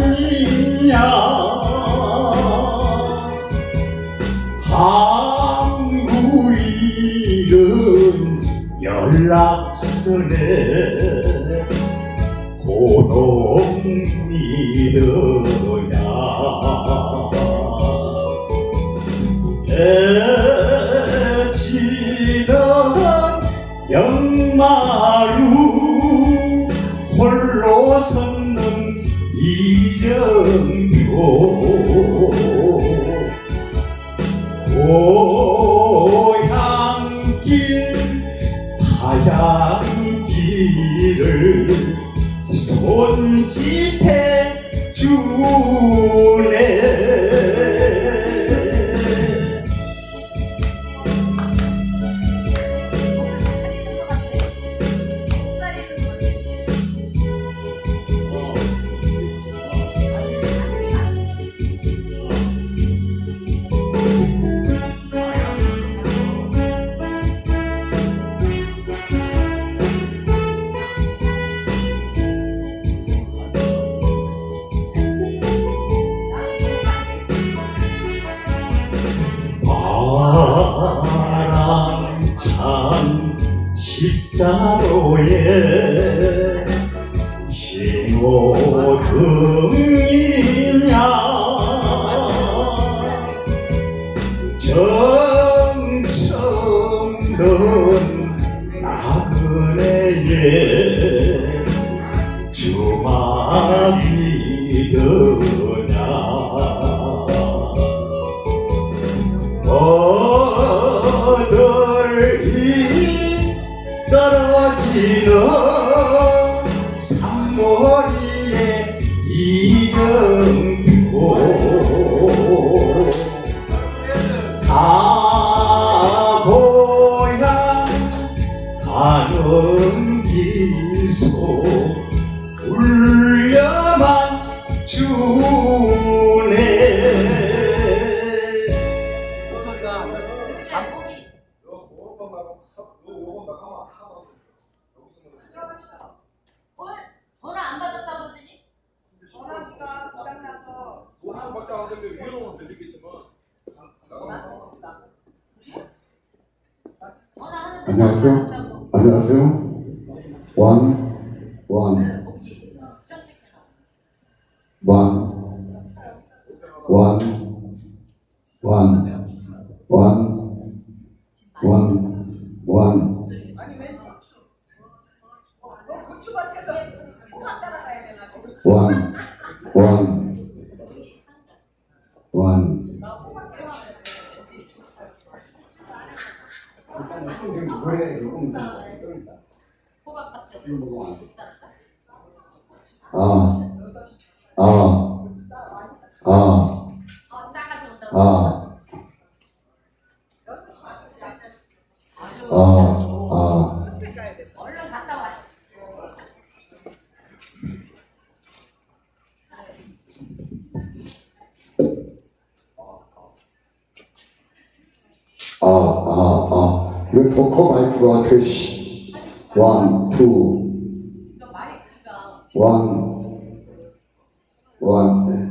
나침반이냐 항구일은 연락선에 고동 이름야 이정표 고향길 하얀 길을 손짓해 주네 떨어 전화기가 고장나서 노트밖에 안 되면 위로는 드리겠지만 전화하는데 안녕하세요. 안. 안녕하세요. 원, 원, 거기 수령 체크해놔. 원, 원, 원, 원, 원, 원. 아니 왜 고추 너 고추밭에서 호박밭에 음. 지났다. 아, 아, 아. 아, 아, 아. 아, 아, 아. 이거 토커 마이크가 같아, 씨. 원, 투, 원, 원.